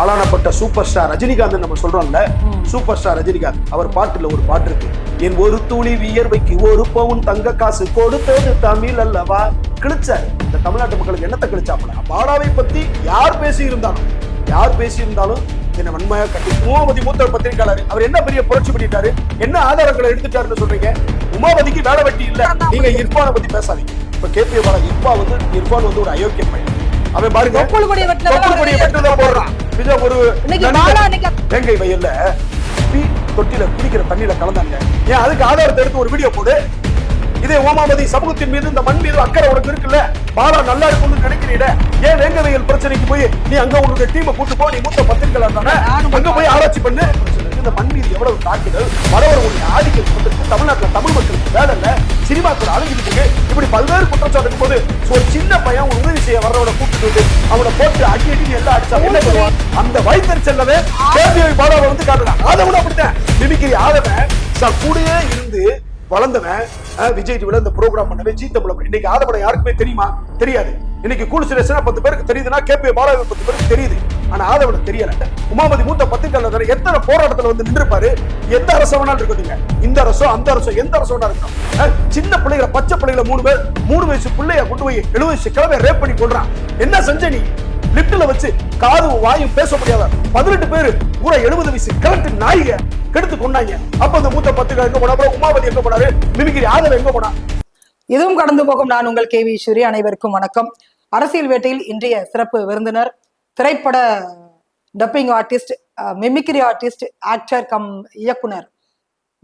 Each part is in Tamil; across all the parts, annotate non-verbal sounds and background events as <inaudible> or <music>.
ஆளானப்பட்ட சூப்பர் ஸ்டார் ரஜினிகாந்த் நம்ம சொல்றோம்ல சூப்பர் ஸ்டார் ரஜினிகாந்த் அவர் பாட்டுல ஒரு பாட்டு இருக்கு. என் ஒரு துளி வியர்வைக்கு ஒரு பவுன் தங்க காசு கொடுத்தது தமிழ் அல்லவா? கிழிச்சாரு. இந்த தமிழ்நாட்டு மக்களுக்கு என்னத்தை கிழிச்சாப்பல? பாலாவை பத்தி யார் பேசி இருந்தாலும் யார் பேசி இருந்தாலும் என்ன வன்மையா கட்டி உமாவதி மூத்த பத்திரிகையாளர் அவர் என்ன பெரிய புரட்சி பண்ணிட்டாரு? என்ன ஆதாரங்களை எடுத்துட்டாருன்னு சொல்றீங்க? உமாவதிக்கு வேலை வெட்டி இல்ல. நீங்க இர்பானை பத்தி பேசாதீங்க. இப்ப கேபி பாலா இப்பா வந்து இர்பான் வந்து ஒரு அயோக்கிய பையன். அவன் பாருங்க. கொடியை அவர் வெட்டுறதை போடுறான். இது ஒரு வேங்கை வயல்ல தொட்டில குடிக்கிற தண்ணியில கலந்தாங்க ஏன் அதுக்கு ஆதாரத்தை எடுத்து ஒரு வீடியோ போடு. இதே ஓமாவதி சமூகத்தின் மீது இந்த மண் மீது அக்கறை உனக்கு இருக்குல்ல? பாலா நல்லா இருக்கும்னு நினைக்கிறீட ஏன் வேங்க வயல் பிரச்சனைக்கு போய் நீ அங்க உனக்கு டீமை கூட்டு போ நீ மூத்த பத்திரிகையாளர் தானே? அங்க போய் ஆராய்ச்சி பண்ணு. இந்த மண் மீது எவ்வளவு தாக்குதல்? வடவர்களுடைய ஆதிக்கம் தமிழ்நாட்டுல தமிழ் மக்களுக்கு வேலை இல்ல. சினிமாக்கள் அழகிட்டு இப்படி பல்வேறு குற்றச்சாட்டு இருக்கும் போது ஒரு சின்ன பையன் ஒரு உதவி செய்ய வர்றவனை கூப்பிட்டு வந்து அவனை போட்டு அடி அடி எல்லாம் அடிச்சா என்ன பண்ணுவான்? அந்த வயிற்றுச்சல்லவே கேபிஐ பாலாவை வந்து காட்டுறான். ஆதவன் அப்படித்தான். மிமிக்கிரி ஆதவன் ச- கூடயே இருந்து வளர்ந்தவன் விஜய் டிவில இந்த ப்ரோக்ராம் பண்ணவே ஜி தமிழ் இன்னைக்கு ஆதவனை யாருக்குமே தெரியுமா? தெரியாது. இன்னைக்கு கூல் சுரேஷனா பத்து பேருக்கு தெரியுதுன்னா கேபி பாலாவை பத்து பேருக்கு தெரியுது. ஆனா ஆதவனுக்கு தெரியல. உமாமதி மூத்த பத்திரிகையாளர் எத்தனை போராட்டத்துல வந்து நின்றுப்பாரு? எந்த அரசு வேணாலும் இருக்குதுங்க இந்த அரசோ அந்த அரசோ எந்த அரசோ வேணா இருக்கணும். சின்ன பிள்ளைகளை பச்சை பிள்ளைகளை மூணு பேர் மூணு வயசு பிள்ளைய கொண்டு போய் எழுபது வயசு கிழமை ரேப் பண்ணி கொள்றான் என்ன செஞ்ச நீ? லிப்ட்ல வச்சு காது வாயும் பேச முடியாத பதினெட்டு பேரு பூரா எழுபது வயசு கிழட்டு நாய்க கெடுத்து கொண்டாங்க அப்ப அந்த மூத்த பத்திரிகை எங்க போனா உமாவதி எங்க போனாரு? மிமிகிரி ஆதவ எங்க போனா? இதுவும் கடந்து போகும் நான் உங்கள் கே வி ஈஸ்வரி அனைவருக்கும் வணக்கம். அரசியல் வேட்டையில் இன்றைய சிறப்பு விருந்தினர் திரைப்பட dubbing artist mimicry artist actor cum இயக்குனர்.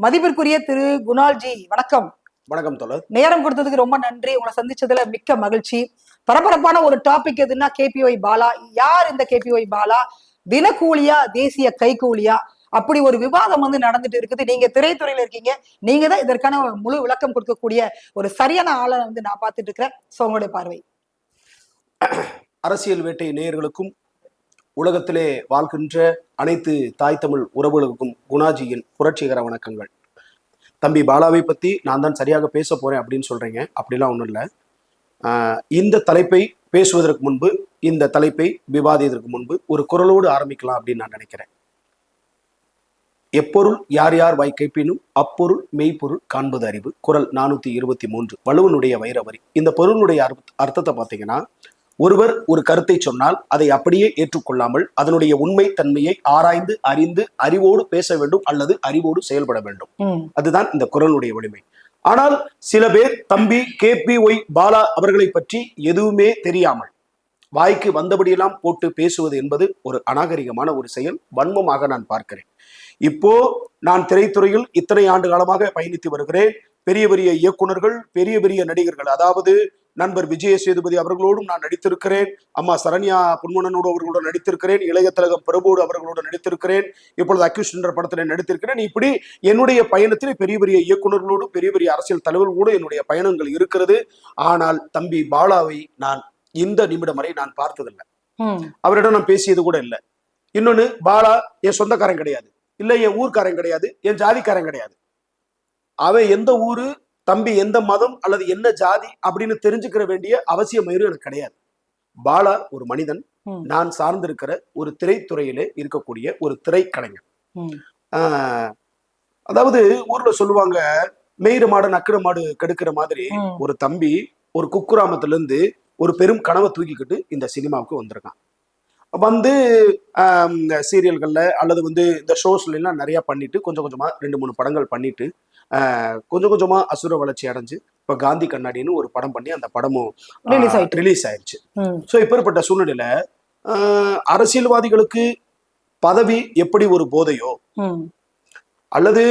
மதிப்பிற்குரிய திரு. குணால்ஜி வணக்கம். வணக்கம் தோழர். நேரம் கொடுத்ததுக்கு ரொம்ப நன்றி. உங்களை சந்திச்சதுல மிக்க மகிழ்ச்சி. பரபரப்பான ஒரு டாபிக் எதுன்னா கேபிஒய் பாலா. யார் இந்த கேபிஒய் பாலா? தினக்கூலியா தேசிய கைகூலியா அப்படி ஒரு விவாதம் வந்து நடந்துட்டு இருக்குது. நீங்க திரைத்துறையில இருக்கீங்க. நீங்க தான் இதற்கான முழு விளக்கம் கொடுக்கக்கூடிய ஒரு சரியான ஆளை வந்து நான் பார்த்துட்டு இருக்கிறேன். சோ உங்களுடைய பார்வை. அரசியல் வேட்டை நேயர்களுக்கும் உலகத்திலே வாழ்கின்ற அனைத்து தாய் தமிழ் உறவுகளுக்கும் குணாஜியின் புரட்சிகர வணக்கங்கள். தம்பி பாலாவை பத்தி நான் தான் சரியாக பேச போறேன் அப்படின்னு சொல்றீங்க. அப்படிலாம் ஒன்றும் இல்லை. இந்த தலைப்பை பேசுவதற்கு முன்பு இந்த தலைப்பை விவாதிப்பதற்கு முன்பு ஒரு குரலோடு ஆரம்பிக்கலாம் அப்படின்னு நான் நினைக்கிறேன். எப்பொருள் யார் யார் வாய் கைப்பினும் அப்பொருள் மெய்ப்பொருள் காண்பது அறிவு. குரல் நானூத்தி இருபத்தி மூன்று. வலுவனுடைய வைரவரி. இந்த பொருளுடைய அர்த்த- அர்த்தத்தை பார்த்தீங்கன்னா ஒருவர் ஒரு கருத்தை சொன்னால் அதை அப்படியே ஏற்றுக்கொள்ளாமல் அதனுடைய உண்மை தன்மையை ஆராய்ந்து அறிந்து அறிவோடு பேச வேண்டும் அல்லது அறிவோடு செயல்பட வேண்டும். அதுதான் இந்த குரலுடைய வலிமை. ஆனால் சில பேர் தம்பி கே பி ஒய் பாலா அவர்களை பற்றி எதுவுமே தெரியாமல் வாய்க்கு வந்தபடியெல்லாம் போட்டு பேசுவது என்பது ஒரு அநாகரிகமான ஒரு செயல். வன்மமாக நான் பார்க்கிறேன். இப்போ நான் திரைத்துறையில் இத்தனை ஆண்டு காலமாக பயணித்து வருகிறேன். பெரிய பெரிய இயக்குனர்கள் பெரிய பெரிய நடிகர்கள் அதாவது நண்பர் விஜய சேதுபதி அவர்களோடும் நான் நடித்திருக்கிறேன். அம்மா சரண்யா பொன்முனனோடு அவர்களோடு நடித்திருக்கிறேன். இளைய திலகம் பிரபுவோடு அவர்களோடு நடித்திருக்கிறேன். இப்பொழுது அக்யூஸ் என்ற படத்தில் நடித்திருக்கிறேன். இப்படி என்னுடைய பயணத்தில் பெரிய பெரிய இயக்குனர்களோடு பெரிய பெரிய அரசியல் தலைவர்களோடு என்னுடைய பயணங்கள் இருக்கிறது. ஆனால் தம்பி பாலாவை நான் இந்த நிமிடம் வரை நான் பார்த்ததில்லை. அவரிடம் நான் பேசியது கூட இல்லை. இன்னொன்னு பாலா என் சொந்தக்காரன் கிடையாது. இல்லை என் ஊர்க்காரன் கிடையாது. என் ஜாதிக்காரன் கிடையாது. அவன் எந்த ஊரு தம்பி எந்த மதம் அல்லது என்ன ஜாதி அப்படின்னு தெரிஞ்சுக்கிற வேண்டிய அவசியம் எனக்கு கிடையாது பாலா ஒரு மனிதன். நான் சார்ந்திருக்கிற ஒரு திரைத்துறையிலே இருக்கக்கூடிய ஒரு திரைக்கலைஞர் அதாவது ஊர்ல சொல்லுவாங்க மெய்ற மாடு நக்கிற மாடு கெடுக்கிற மாதிரி. ஒரு தம்பி ஒரு குக்கிராமத்துல இருந்து ஒரு பெரும் கனவை தூக்கிக்கிட்டு இந்த சினிமாவுக்கு வந்திருக்கான் வந்து இந்த சீரியல்கள்ல அல்லது வந்து இந்த ஷோஸ்ல எல்லாம் நிறைய பண்ணிட்டு கொஞ்சம் கொஞ்சமா ரெண்டு மூணு படங்கள் பண்ணிட்டு கொஞ்சம் கொஞ்சமா அசுர வளர்ச்சி அடைஞ்சு இப்ப காந்தி கண்ணாடின்னு ஒரு படம் பண்ணி அந்த படமும் Release ஆயிட்டு. ரிலீஸ் ஆயிடுச்சு ஸோ இப்பேற்பட்ட சூழ்நிலையில அரசியல்வாதிகளுக்கு பதவி எப்படி ஒரு போதையோ அல்லது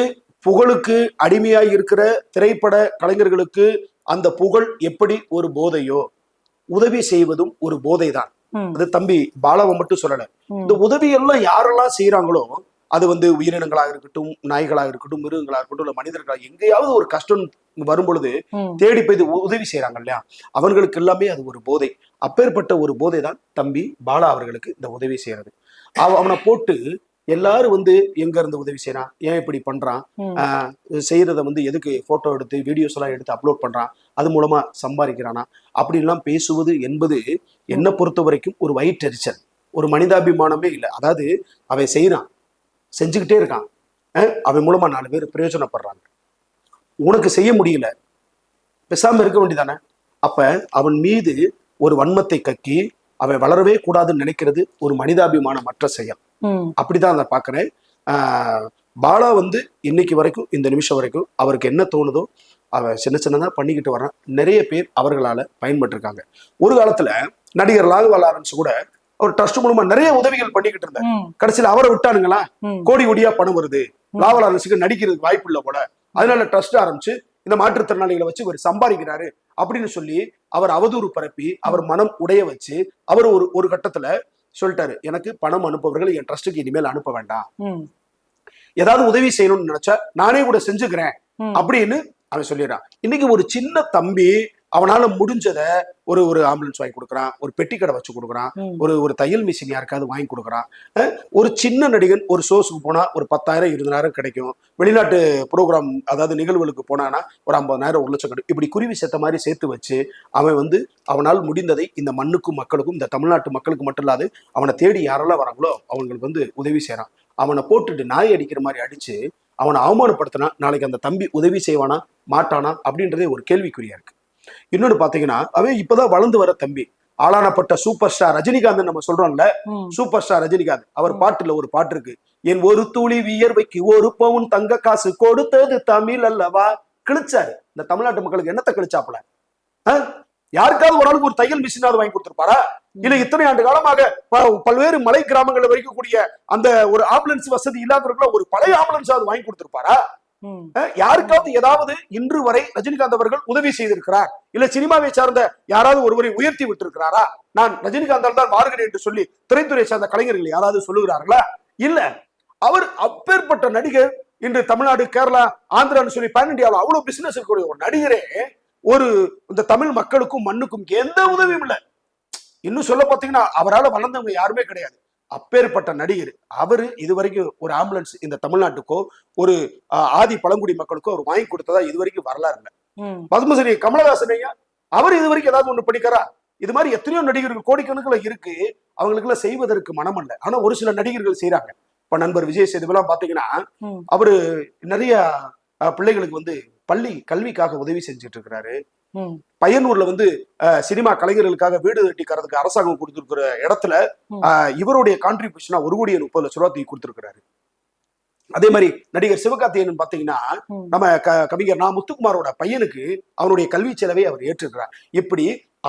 புகழுக்கு அடிமையாய் இருக்கிற திரைப்பட கலைஞர்களுக்கு அந்த புகழ் எப்படி ஒரு போதையோ உதவி செய்வதும் ஒரு போதைதான். ம் அது தம்பி பாலாவை மட்டும் சொல்லல. இந்த உதவி எல்லாம் யாரெல்லாம் செய்யறாங்களோ அது வந்து உயிரினங்களாக இருக்கட்டும் நாய்களாக இருக்கட்டும் மிருகங்களாக இருக்கட்டும் இல்ல மனிதர்களாக எங்கேயாவது ஒரு கஷ்டம் வரும் பொழுது ம். தேடி போய் உதவி செய்யறாங்க இல்லையா? அவர்களுக்கு எல்லாமே அது ஒரு போதை. அப்பேற்பட்ட ஒரு போதை தான் தம்பி பாலா அவர்களுக்கு இந்த உதவி செய்யறது. அவ அவனை போட்டு எல்லாரும் வந்து எங்க இருந்து உதவி செய்யறான் ஏன் இப்படி பண்றான்? செய்யறத வந்து எதுக்கு போட்டோ எடுத்து வீடியோஸ் எல்லாம் எடுத்து அப்லோட் பண்றான்? அது மூலமா சம்பாதிக்கிறானா? அப்படின்லாம் பேசுவது என்பது என்னை பொறுத்த வரைக்கும் ஒரு வயிற்றெரிச்சல். ஒரு மனிதாபிமானமே இல்லை. அதாவது அவன் செய்யறான். செஞ்சுக்கிட்டே இருக்கான். அவன் மூலமா நாலு பேர் பிரயோஜனப்படுறாங்க. உனக்கு செய்ய முடியல. பேசாம இருக்க வேண்டியதானே? அப்ப அவன் மீது ஒரு வன்மத்தை கக்கி அவன் வளரவே கூடாதுன்னு நினைக்கிறது ஒரு மனிதாபிமானமற்ற செயல். அப்படிதான் நான் பார்க்குறேன் பாலா வந்து இன்னைக்கு வரைக்கும் இந்த நிமிஷம் வரைக்கும் அவருக்கு என்ன தோணுதோ அவன் சின்ன சின்னதாக பண்ணிக்கிட்டு வரான். நிறைய பேர் அவர்களால பயன்பட்டிருக்காங்க. ஒரு காலத்துல நடிகர் லாகுவால் ஆரம்பிச்சு கூட அவர் ட்ரஸ்ட் மூலமா நிறைய உதவிகள் பண்ணிக்கிட்டு இருந்தார். ம், கடைசியில் அவரை விட்டானுங்களா. கோடி கோடியா பணம் வருது. லாவல் அரசுக்கு நடிக்கிறதுக்கு வாய்ப்பு இல்லை போல. அதனால ட்ரஸ்ட் ஆரம்பிச்சு இந்த மாற்றுத்திறனாளிகளை வச்சு இவர் சம்பாதிக்கிறாரு அப்படின்னு சொல்லி அவர் அவதூறு பரப்பி அவர் மனம் உடைய வச்சு அவர் ஒரு ஒரு கட்டத்துல சொல்லிட்டாரு எனக்கு பணம் அனுப்புபவர்கள் என் ட்ரஸ்ட்டுக்கு இனிமேல் அனுப்ப வேண்டாம். ஏதாவது உதவி செய்யணும்னு நினைச்சா நானே கூட செஞ்சுக்கிறேன். அப்படின்னு அவன் சொல்லிடுறான். இன்னைக்கு ஒரு சின்ன தம்பி அவனால முடிஞ்சதை ஒரு ஒரு ஆம்புலன்ஸ் வாங்கி கொடுக்குறான் ஒரு பெட்டி கடை வச்சு கொடுக்குறான். ஒரு ஒரு தையல் மிஷின் யாருக்காவது வாங்கி கொடுக்குறான். ஒரு சின்ன நடிகன் ஒரு ஷோஸுக்கு போனா ஒரு பத்தாயிரம் இருபதாயிரம் கிடைக்கும். வெளிநாட்டு ப்ரோக்ராம் அதாவது நிகழ்வுகளுக்கு போனானா ஒரு ஐம்பதாயிரம் ஒரு லட்சம் கிடைக்கும். இப்படி குருவி சேர்த்த மாதிரி சேர்த்து வச்சு அவன் வந்து அவனால் முடிந்ததை இந்த மண்ணுக்கும் மக்களுக்கும் இந்த தமிழ்நாட்டு மக்களுக்கு மட்டும் இல்லாது அவனை தேடி யாரெல்லாம் வராங்களோ அவங்களுக்கு வந்து உதவி செய்றான் அவனை போட்டுட்டு நாய் அடிக்கிற மாதிரி அடிச்சு அவனை அவமானப்படுத்தினா நாளைக்கு அந்த தம்பி உதவி செய்வானா மாட்டானா அப்படின்றதே ஒரு கேள்விக்குறியா இருக்கு. இன்னொன்னு பாத்தீங்கன்னா அவன் இப்பதான் வளர்ந்து வர தம்பி. ஆளானப்பட்ட சூப்பர் ஸ்டார் ரஜினிகாந்த் நம்ம சொல்றோம்ல. Super star Rajinikanth. அவர் பாட்டுல ஒரு பாட்டு இருக்கு. என் ஒரு துளி வியர்வைக்கு ஒரு பவுன் தங்க காசு கொடுத்தது தமிழ் அல்லவா? கிழிச்சாரு. இந்த தமிழ்நாட்டு மக்களுக்கு என்னத்தை கிழிச்சாப்புல? யாருக்காவது ஒரு ஆளுக்கு ஒரு தையல் மிஷினாவது வாங்கி கொடுத்திருப்பாரா? இல்ல இத்தனை ஆண்டு காலமாக பல்வேறு மலை கிராமங்களில் வரைக்கக்கூடிய அந்த ஒரு ஆம்புலன்ஸ் வசதி இல்லாதவர்களுக்கு ஒரு பழைய ஆம்புலன்ஸாவது வாங்கி கொடுத்திருப்பாரா? யாருக்காவது ஏதாவது இன்று வரை ரஜினிகாந்த் அவர்கள் உதவி செய்திருக்கிறார்? இல்ல சினிமாவை சார்ந்த யாராவது ஒருவரை உயர்த்தி விட்டிருக்கிறாரா? நான் ரஜினிகாந்தால் தான் மாறுகிறேன் என்று சொல்லி திரைத்துறை சார்ந்த கலைஞர்கள் யாராவது சொல்லுகிறார்களா? இல்ல. அவர் அப்பேற்பட்ட நடிகர். இன்று தமிழ்நாடு கேரளா ஆந்திரான்னு சொல்லி பேன் இந்தியாவில் அவ்வளவு பிசினஸ் இருக்கக்கூடிய ஒரு நடிகரே ஒரு இந்த தமிழ் மக்களுக்கும் மண்ணுக்கும் எந்த உதவியும் இல்லை. இன்னும் சொல்ல பார்த்தீங்கன்னா அவரால் வளர்ந்தவங்க யாருமே கிடையாது. அப்பேற்பட்ட நடிகர் அவரு இதுவரைக்கும் ஒரு ஆம்புலன்ஸ் இந்த தமிழ்நாட்டுக்கோ ஒரு ஆதி பழங்குடி மக்களுக்கோ அவர் வாங்கி கொடுத்ததா இதுவரைக்கும் வரலாறு இல்லை. பத்மஸ்ரீ கமலஹாசன் ஐயா அவர் இதுவரைக்கும் ஏதாவது ஒண்ணு படிக்கிறா இது மாதிரி எத்தனையோ நடிகர்கள் கோடிக்கணக்கில் இருக்கு அவங்களுக்குலாம் செய்வதற்கு மனம் இல்லை ஆனா ஒரு சில நடிகர்கள் செய்றாங்க இப்ப நண்பர் விஜய் சேதுவெல்லாம் பாத்தீங்கன்னா. அவரு நிறைய பிள்ளைகளுக்கு வந்து பள்ளி கல்விக்காக உதவி செஞ்சுட்டு இருக்கிறாரு. பையனூர்ல வந்து சினிமா கலைஞர்களுக்காக வீடு கட்டிக்கிறதுக்கு அரசாங்கம் கொடுத்திருக்கிற இடத்துல இவருடைய கான்ட்ரிபியூஷனா ஒரு கோடியே முப்பது லட்ச ரூபா தூக்கி கொடுத்திருக்கிறாரு. அதே மாதிரி நடிகர் சிவகார்த்திகேயன் பாத்தீங்கன்னா. நம்ம கவிஞர் நான் முத்துக்குமாரோட பையனுக்கு அவனுடைய கல்வி செலவை அவர் ஏற்றுக்கிறார். இப்படி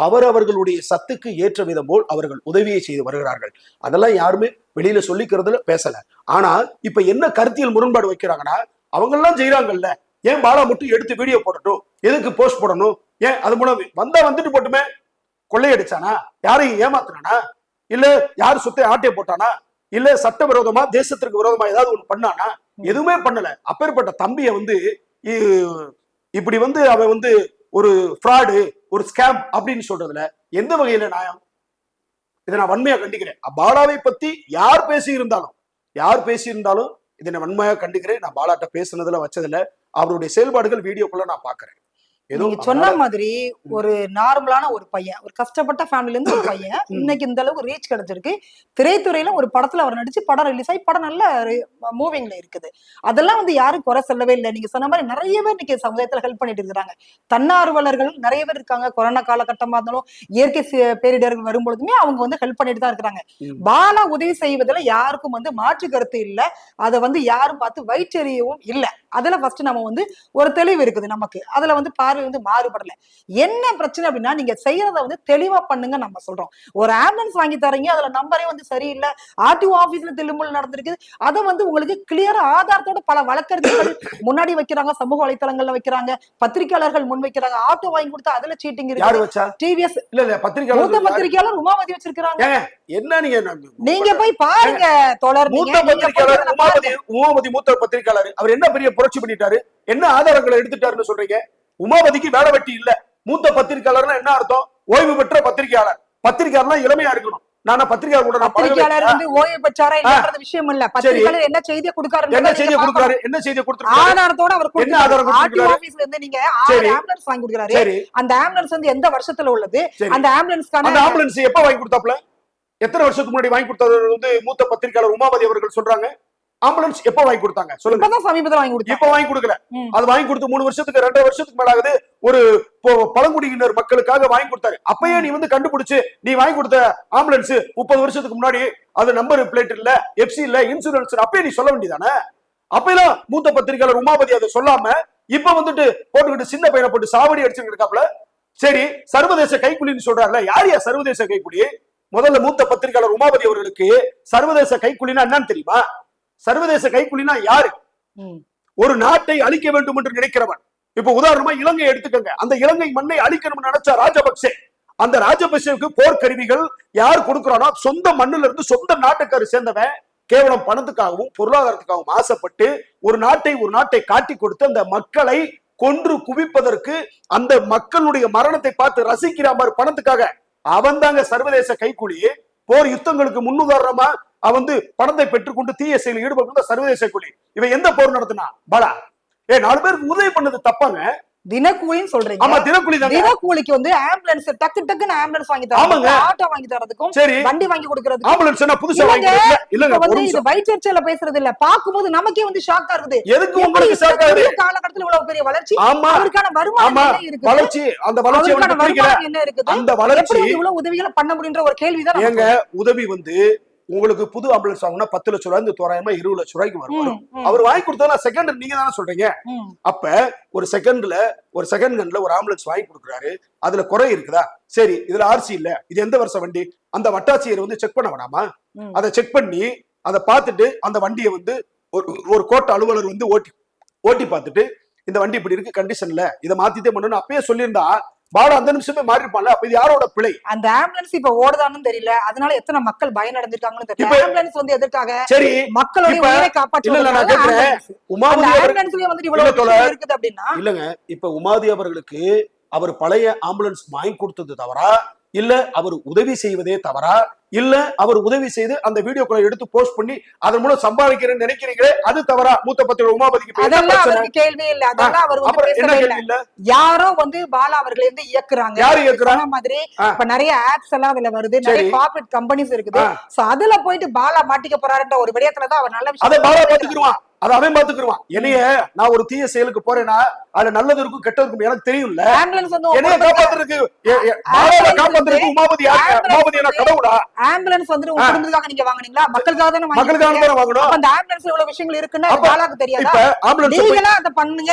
அவரவர்களுடைய சத்துக்கு ஏற்ற விதம் போல் அவர்கள் உதவியை செய்து வருகிறார்கள். அதெல்லாம் யாருமே வெளியில சொல்லிக்கிறதுல பேசல. ஆனா இப்ப என்ன கருத்தியல் முரண்பாடு வைக்கிறாங்கன்னா அவங்க எல்லாம் செய்யறாங்கல்ல ஏன் பாலா மட்டும் எடுத்து வீடியோ போடட்டும்? எதுக்கு போஸ்ட் போடணும்? ஏன்? அது மூலம் வந்தா வந்துட்டு போட்டுமே. கொள்ளையடிச்சானா? யாரையும் ஏமாத்துனானா? இல்ல யார் சுத்த ஆட்டைய போட்டானா? இல்ல சட்ட விரோதமா தேசத்திற்கு விரோதமா ஏதாவது ஒண்ணு பண்ணானா? எதுவுமே பண்ணல. அப்பேற்பட்ட தம்பிய வந்து இப்படி வந்து அவன் வந்து ஒரு ஃப்ராடு ஒரு ஸ்கேம் அப்படின்னு சொல்றதுல எந்த வகையில நியாயம்? இதை நான் வன்மையா கண்டிக்கிறேன். பாலாவை பத்தி யார் பேசி இருந்தாலும் யார் பேசி இருந்தாலும் இதை நான் வன்மையா கண்டிக்கிறேன். நான் பாலாட்ட பேசுனதுல வச்சதுல அவருடைய செயல்பாடுகள் வீடியோக்குள்ள நான் பாக்குறேன். நீங்க சொன்ன மாதிரி ஒரு நார்மலான ஒரு பையன் ஒரு கஷ்டப்பட்ட ஃபேமிலில இருந்து ஒரு பையன். இன்னைக்கு இந்த அளவுக்கு ரீச் கிடைச்சிருக்கு. திரைத்துறையில ஒரு படத்துல அவர் நடிச்சு படம் ரிலீஸ் ஆகி படம் நல்ல மூவிங்ல இருக்குது. அதெல்லாம் வந்து யாரும் குறை சொல்லவே இல்லை. நீங்க சொன்ன மாதிரி நிறைய பேர் இன்னைக்கு சமுதாயத்துல ஹெல்ப் பண்ணிட்டு இருக்காங்க தன்னார்வலர்கள் நிறைய பேர் இருக்காங்க. கொரோனா காலகட்டமா இருந்தாலும் இயற்கை பேரிடர்கள் வரும்பொழுதுமே அவங்க வந்து ஹெல்ப் பண்ணிட்டு தான் இருக்கிறாங்க. பாலா உதவி செய்வதில் யாருக்கும் வந்து மாற்று கருத்து இல்ல. அதை வந்து யாரும் பார்த்து வயிற்றெறியவும் இல்ல. அதுல ஃபர்ஸ்ட் நம்ம வந்து ஒரு தெளிவு இருக்குது நமக்கு. அதுல வந்து பார்வை வந்து மாறுபடல. என்ன பிரச்சனை அப்படின்னா நீங்க செய்யறத வந்து தெளிவா பண்ணுங்க நம்ம சொல்றோம். ஒரு ஆம்புலன்ஸ் வாங்கி தரீங்க அதுல நம்பரே வந்து சரியில்லை. ஆர்டிஓ ஆபீஸ்ல தில்லுமுல் நடந்திருக்கு. அதை வந்து உங்களுக்கு கிளியரா ஆதாரத்தோட பல வழக்கறிஞர்கள் <coughs> முன்னாடி வைக்கிறாங்க சமூக வலைத்தளங்கள்ல வைக்கிறாங்க பத்திரிகையாளர்கள் முன் வைக்கிறாங்க. ஆட்டோ வாங்கி கொடுத்தா அதுல சீட்டிங் இருக்கு. டிவிஎஸ் இல்ல இல்ல மூத்த பத்திரிகையாளர்? பத்திரிகையாளர் உமாவதி வச்சிருக்காங்க என்ன நீங்க நீங்க போய் பாருங்க தோழர். மூத்த பத்திரிகையாளர் பாருங்க. உமாபதி உமாபதி மூத்த பத்திரிகையாளர் அவர் என்ன பெரிய புரட்சி பண்ணிட்டாரு? என்ன ஆதாரங்களை எடுத்துட்டாருன்னு சொல்றீங்க? உமாபதிக்கு வேலை வெட்டி இல்ல. மூத்த பத்திரிகையாளர்னா என்ன அர்த்தம்? ஓய்வு பெற்ற பத்திரிகையாளர். பத்திரிகையாளர்லாம் இளமையா இருக்கணும். நானா பத்திரிகையாளர் கூட பத்திரிகையாளர்? வந்து ஓய்வு பெற்றாரா இல்லன்றது விஷயம் இல்ல. பத்திரிகையாளர் என்ன செய்தியை கொடுக்காரு என்ன செய்தியை கொடுக்குறாரு? என்ன செய்தியை கொடுத்துருக்காரு? ஆதாரத்தோட அவர் ஆதாரம் கொடுத்தாரு ஆர்டிஓ கொடுத்திருக்காரு? ஆபீஸ்ல இருந்து நீங்க ஆறு. ஆம்புலன்ஸ் வாங்கி கொடுக்குறாரு. அந்த ஆம்புலன்ஸ் வந்து எந்த வருஷத்துல உள்ளது. அந்த ஆம்புலன்ஸ்க்கான அந்த ஆம்புலன்ஸ் எப்ப வாங்கி கொடுத்தாப்ல எத்தனை வருஷத்துக்கு முன்னாடி வாங்கி கொடுத்தது வந்து மூத்த பத்திரிகையாளர் உமாபதி அவர்கள் சொல்றாங்க? ஆம்புலன்ஸ் எப்ப வாங்கி கொடுத்தாங்க? சொல்லுங்க. இப்பதான் சமீபத்துல வாங்கி கொடுத்தேன். இப்ப வாங்கி கொடுக்கல. அது வாங்கி கொடுத்து மூணு வருஷத்துக்கு ரெண்டரை வருஷத்துக்கு மேல ஆகுது ஒரு பழங்குடியினர் மக்களுக்காக வாங்கி கொடுத்தாரு. அப்பயே நீ வந்து கண்டுபிடிச்சு நீ வாங்கி கொடுத்த ஆம்புலன்ஸ் முப்பது வருஷத்துக்கு முன்னாடி அது நம்பர் பிளேட் இல்ல எஃப்சி இல்ல இன்சூரன்ஸ் அப்பயே நீ சொல்ல வேண்டியதானே? அப்பெல்லாம் மூத்த பத்திரிகையாளர் உமாபதி அதை சொல்லாம இப்ப வந்துட்டு போட்டுக்கிட்டு சின்ன பையனை போட்டு சாவடி அடிச்சுட்டு இருக்காப்ல சரி சர்வதேச கைக்கூலின்னு சொல்றாருல யார் யா சர்வதேச கைக்கூலி? முதல்ல மூத்த பத்திரிகையாளர் உமாபதி அவர்களுக்கு சர்வதேச கைக்கூலினா என்னன்னு தெரியுமா? சர்வதேச கைக்கூலினா யாரு. ஒரு நாட்டை அழிக்க வேண்டும் என்று நினைக்கிறவன். இப்ப உதாரணமா இலங்கை எடுத்துக்கங்க. அந்த இலங்கை மண்ணை அழிக்கணும்னு நினைச்ச ராஜபக்சே அந்த ராஜபக்சேவுக்கு போர்க்கருவிகள் யார் கொடுக்கறானோ சொந்த மண்ணுல இருந்து சொந்த நாட்டுக்காரு சேர்ந்தவன் கேவலம் பணத்துக்காகவும் பொருளாதாரத்துக்காகவும் ஆசைப்பட்டு ஒரு நாட்டை ஒரு நாட்டை காட்டி கொடுத்து அந்த மக்களை கொன்று குவிப்பதற்கு அந்த மக்களுடைய மரணத்தை பார்த்து ரசிக்கிற மாதிரி பணத்துக்காக அவன் தாங்க சர்வதேச கைக்கூலி. போர் யுத்தங்களுக்கு முன்னுதாரணமா அவன் வந்து பணத்தை பெற்றுக்கொண்டு தீய செயலில் ஈடுபட்டு சர்வதேச கூலி இவன் எந்த போர் நடத்தினா? பாலா. ஏ நாலு பேருக்கு உதவி பண்ணது தப்பாங்க. தினக்கூலின்னு சொல்றீங்க. ஆமா தினக்கூலி தாங்க. தினக்கூலிக்கு வந்து ஆம்புலன்ஸ் டக்கு டக்குன்னு ஆம்புலன்ஸ் வாங்கி ஆட்டோ வாங்கி தரதுக்கும் சரி. வண்டி வாங்கி கொடுக்கறதுக்கும். ஆம்புலன்ஸ் புதுசா வாங்கி இல்லங்க, வந்து இது. வயிற்றுச்சல பேசுறது இல்ல. பாக்கும்போது நமக்கே வந்து ஷாக்கா இருக்குது. எதுக்கு உங்களுக்கு காலகட்டத்துல இவ்வளவு பெரிய வளர்ச்சி? ஆமா. அவருக்கான வருமானம் இருக்குது? வளர்ச்சி அந்த வளர்ச்சி என்ன இருக்குது? அந்த வளர்ச்சி இவ்வளவு உதவிகளை பண்ண முடியுன்ற ஒரு கேள்விதான் ஏங்க உதவி வந்து உங்களுக்கு புது ஆம்புலன்ஸ் வாங்கினா பத்து லட்ச ரூபாய் தோராயமா இருபது லட்ச ரூபாய்க்கு வரும். அவர் வாங்கி கொடுத்தா செகண்ட் நீங்க தானே சொல்றீங்க? அப்ப ஒரு செகண்ட்ல ஒரு செகண்ட் கன்ல ஒரு ஆம்புலன்ஸ் வாங்கி கொடுக்குறாரு. அதுல குறை இருக்குதா? சரி இதுல ஆர்சி இல்ல. இது எந்த வருஷம் வண்டி? அந்த வட்டாட்சியர் வந்து செக் பண்ண வேணாமா. அதை செக் பண்ணி அதை பார்த்துட்டு அந்த வண்டியை வந்து ஒரு ஒரு கோட்ட அலுவலர் வந்து ஓட்டி ஓட்டி பார்த்துட்டு இந்த வண்டி இப்படி இருக்கு கண்டிஷன்ல இதை மாத்திட்டே பண்ணணும் அப்பயே சொல்லியிருந்தா பாலா அந்த நிமிஷமே மாறி இருப்பான்ல அப்ப இது யாரோட பிழை? அந்த ஆம்புலன்ஸ் இப்ப ஓடுதான்னு தெரியல. அதனால எத்தனை மக்கள் பயனடைஞ்சிருக்காங்கன்னு தெரியல. ஆம்புலன்ஸ் வந்து எதற்காக? சரி மக்களுடைய இப்ப- உயிரை உமாபதி அவர் ஆம்புலன்ஸ்லயே இல்ல, இவ்வளவு இருக்குது அப்படின்னா? இல்லங்க. இப்ப உமாதி அவர்களுக்கு அவர் பழைய ஆம்புலன்ஸ் வாங்கி கொடுத்தது தவறா? இல்ல அவர் உதவி செய்வதே தவறா? இல்ல அவர் உதவி செய்து அந்த வீடியோக்களை எடுத்து போஸ்ட் பண்ணி அதன் மூலம் சம்பாதிக்கிறேன்னு நினைக்கிறீங்களே அது தவறா? மூத்த பத்திரிகை உமாபதிக்கு கேள்வி இல்ல. அதெல்லாம் அவர் வந்து யாரோ வந்து பாலா அவர்களை வந்து இயக்குறாங்க. யாரு இயக்குறாங்க? மாதிரி. இப்ப நிறைய ஆப்ஸ் எல்லாம் அதுல வருது. நிறைய. கார்பரேட் கம்பெனிஸ் இருக்குது. சோ அதுல போயிட்டு பாலா மாட்டிக்க போறாருன்ற ஒரு விடயத்துல தான் அவர் நல்ல அதை விஷயம் பாலா பாத்துக்கிடுவான் அதை அவன் பாத்துக்கிடுவான் என்னைய நான் ஒரு தீய செயலுக்கு போறேன்னா அதுல நல்லது இருக்கும் கெட்டது இருக்கும் எனக்கு தெரியும்ல. என்னைய காப்பாத்துறதுக்கு காப்பாத்துறதுக்கு உமாபதி உமாபதி என்ன கடவுளா? ஆம்புலன்ஸ் வந்து உங்க. குடும்பத்துக்காக நீங்க வாங்குனீங்களா? மக்களுக்காக தானே மக்களுக்காக தானே வாங்கணும். அந்த ஆம்புலன்ஸ் இவ்வளவு விஷயங்கள் இருக்குன்னு பாலாக்கு தெரியாதா? இப்ப ஆம்புலன்ஸ் நீங்களா அதை பண்ணுங்க